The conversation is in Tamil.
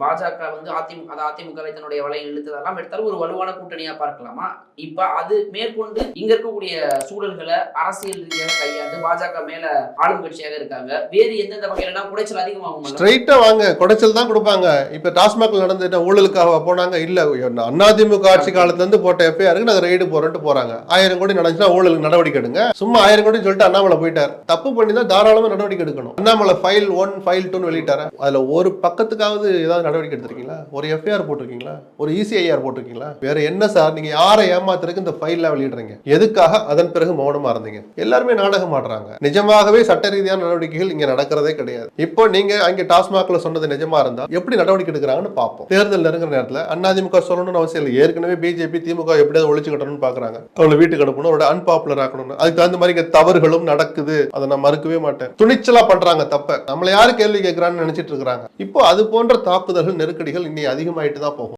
பாஜக வந்து அதிமுக அது அதிமுகவை தன்னுடைய வலையில் இழுத்ததெல்லாம் எடுத்தாலும் ஒரு வலுவான கூட்டணியா பார்க்கலாமா? இப்ப அது மேற்கொண்டு இங்க இருக்கக்கூடிய சூழல்களை அரசியல் ரீதியாக கையாண்டு பாஜக மேல ஆளும் கட்சியாக இருக்காங்க. வேறு எந்தெந்த வகையிலனா குடைச்சல் அதிகமாகும் ஸ்ட்ரைட்டா வாங்க குடைச்சல் தான் கொடுப்பாங்க. இப்ப டாஸ்மாக்ல நடந்துட்ட ஊழலுக்காக போனாங்க. இல்ல அதிமுக ஆட்சி காலத்துல இருந்து போட்ட எஃப்ஐஆருக்கு நாங்க ரைடு போறோம்ட்டு போறாங்க. ஆயிரம் கோடி நடந்துச்சுன்னா ஊழலுக்கு நடவடிக்கை எடுங்க. சும்மா ஆயிரம் கோடி சொல்லிட்டு அண்ணாமலை போயிட்டார். தப்பு பண்ணி தான் தாராளமா நடவடிக்கை எடுக்கணும். அண்ணாமலை ஃபைல் ஒன் ஃபைல் டூன்னு வெளியிட்டாரு. அதுல ஒரு பக்கத்துக்காவது ஏதாவது நடவடிக்கை எடுத்திருக்கீங்களா? ஒரு எஃப்ஐஆர் போட்டிருக்கீங்களா? ஒரு இசிஐஆர் போட்டிருக்கீங்களா? வேற என்ன சார்? நீங்க யாரை ஏமாத்துறதுக்கு இந்த ஃபைல வெளியிடுறீங்க? எதுக்காக அதன் பிறகு மௌனமா இருந்தீங்க? எல்லாருமே நாடகம் ஆடுறாங்க. நிஜமாகவே சட்ட ரீதியான நடவடிக்கைகள் இங்க நடக்கிறதே கிடையாது. இப்போ நீங்க அங்க டாஸ்மாக்ல சொன்னது நிஜமா இருந்தா எப்படி நடவடிக்கை எடுக்கிறாங்கன்னு பார்ப்போம். தேர்தல் நெருங்குற நேரத்தில் அதிமுக சொல்லணும்னு அவசியம் இல்லை. ஏற்கனவே பிஜேபி திமுக எப்படியாவது ஒழிச்சு கட்டணும்னு பாக்குறாங்க அவங்களை வீட்டுக்கு அனுப்பணும். அவரோட அன்பாப்புலர் ஆக்கணும்னு. அதுக்கு தகுந்த மாதிரி இங்க தவறுகளும் நடக்குது. அதை நான் மறுக்கவே மாட்டேன். துணிச்சலா பண்றாங்க தப்ப. நம்மள யாரு கேள்வி கேட்கறான்னு நினைச்சிட்டு இருக்காங்க இப்போ அது போன்ற தாக்குதல்கள் நெருக்கடிகள் இன்னி அதிகமாயிட்டு தான் போகும்.